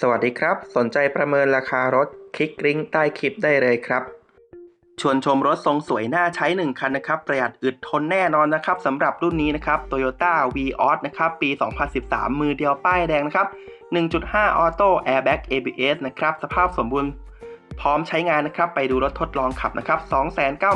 สวัสดีครับ สนใจประเมินราคารถคลิกลิงก์ใต้คลิปได้เลยครับ ชวนชมรถทรงสวยน่าใช้ 1 คันนะครับ ประหยัดอึดทนแน่นอนนะครับสำหรับรุ่นนี้นะครับ Toyota Vios นะครับ ปี 2013 มือเดียวป้ายแดงนะครับ 1.5 Auto Airbag ABS นะครับ สภาพสมบูรณ์พร้อมใช้งานนะครับ ไปดูรถทดลองขับนะครับ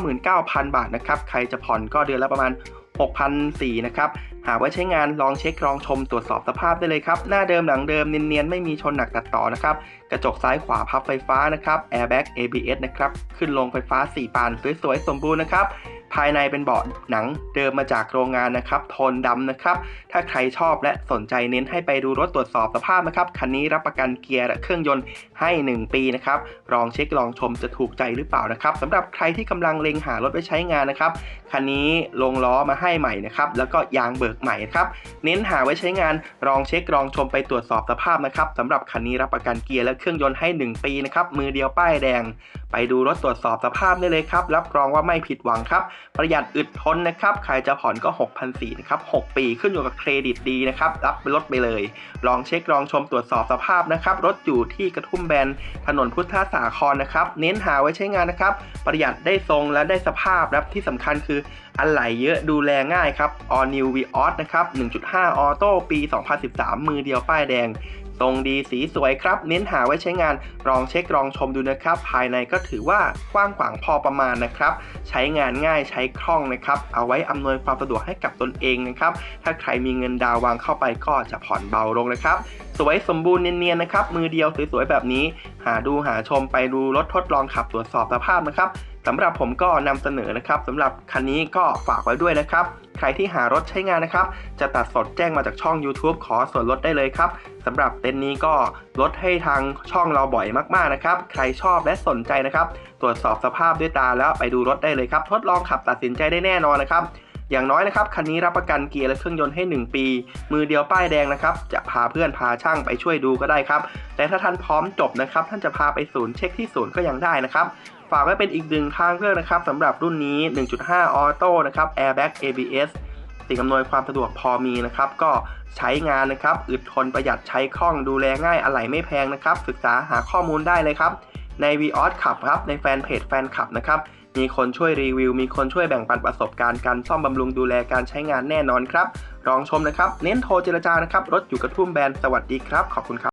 299,000 บาทนะครับ ใครจะผ่อนก็เดือนละประมาณ 6,004นะครับ หากไว้ใช้งานลองเช็คลองชมตรวจสอบสภาพได้เลยครับ หน้าเดิมหลังเดิมเนียนๆ ไม่มีชนหนักตัดต่อนะครับ กระจกซ้ายขวาพับไฟฟ้านะครับ Airbag ABS นะครับ ขึ้นลงไฟฟ้า 4 ปานสวยๆ สมบูรณ์นะครับ ภายในเป็นเบาะหนังเดิมมาจากโรงงานนะครับโทนดำนะครับ ถ้าใครชอบและสนใจเน้นให้ไปดูรถตรวจสอบสภาพนะครับ คันนี้รับประกันเกียร์และเครื่องยนต์ให้ 1 ปีนะครับลองเช็คลองชมจะถูกใจหรือเปล่านะครับสำหรับใครที่กำลังเล็งหารถไปใช้งานนะครับคันนี้ลงล้อมาให้ใหม่นะครับแล้วก็ยางเบิกใหม่ครับเน้นหาไว้ใช้งานลองเช็คลองชมไปตรวจสอบสภาพนะครับสำหรับคันนี้รับประกันเกียร์และเครื่องยนต์ให้ 1 ปีนะครับมือเดียวป้ายแดง ไปดูรถตรวจสอบสภาพได้เลยครับรับรองว่าไม่ผิดหวังครับประหยัดอึดทนนะครับ ใครจะผ่อนก็ 6,400นะครับ 6 ปีขึ้นอยู่กับเครดิตดีนะครับ รับรถไปเลย ลองเช็คลองชมตรวจสอบสภาพนะครับ รถอยู่ที่กระทุ่มแบน ถนนพุทธสาครนะครับ เน้นหาไว้ใช้งานนะครับ ประหยัดได้ทรงและได้สภาพและที่สำคัญคืออะไหล่เยอะดูแลง่ายครับ All New Vios นะครับ 1.5 Auto ปี 2013 มือเดียวป้ายแดง ทรงดีสีสวยครับ เน้นหาไว้ใช้งานลองเช็คลองชมดูนะครับ ภายในก็ถือว่ากว้างขวางพอประมาณนะครับ ใช้งานง่ายใช้คล่องนะครับ เอาไว้อำนวยความสะดวกให้กับตนเองนะครับ ถ้าใครมีเงินดาววางเข้าไปก็จะผ่อนเบาลงนะครับ สวยสมบูรณ์เนียนๆนะครับ มือเดียวสวยๆแบบนี้ หาดูหาชมไปดูรถทดลองขับตรวจสอบสภาพนะครับสำหรับผมก็นำเสนอนะครับสำหรับคันนี้ก็ฝากไว้ด้วยนะครับ ใครที่หารถใช้งานนะครับ จะตัดสดแจ้งมาจากช่อง YouTube ขอส่วนลดได้เลยครับสำหรับเต็นท์นี้ก็ลดให้ทางช่องเราบ่อยมากๆนะครับ ใครชอบและสนใจนะครับ ตรวจสอบสภาพด้วยตาแล้วไปดูรถได้เลยครับ ทดลองขับตัดสินใจได้แน่นอนนะครับ อย่างน้อยนะครับคันนี้รับประกันเกียร์และเครื่องยนต์ให้ 1 ปี มือเดียวป้ายแดงนะครับ จะพาเพื่อนพาช่างไปช่วยดูก็ได้ครับ แต่ถ้าท่านพร้อมจบนะครับ ท่านจะพาไปศูนย์เช็คที่ศูนย์ก็ยังได้นะครับ ฝากไว้เป็นอีกหนึ่งทางเลือกนะครับสำหรับรุ่นนี้ 1.5 ออโต้นะครับ Airbag ABS สิ่งอำนวยความสะดวกพอมีนะครับก็ใช้งานนะครับอึดทนประหยัดใช้คล่องดูแลง่ายอะไหล่ไม่แพงนะครับ ศึกษาหาข้อมูลได้เลยครับ ใน v ีออสขับครับในแฟนเพจแฟนคลับนะครับมีคนช่วยรีวิว มีคนช่วยแบ่งปันประสบการณ์การซ่อมบำรุงดูแลการใช้งานแน่นอนครับลองชมนะครับ เน้นโทรเจรจานะครับ รถอยู่กระทุ่มแบน สวัสดีครับ ขอบคุณครับ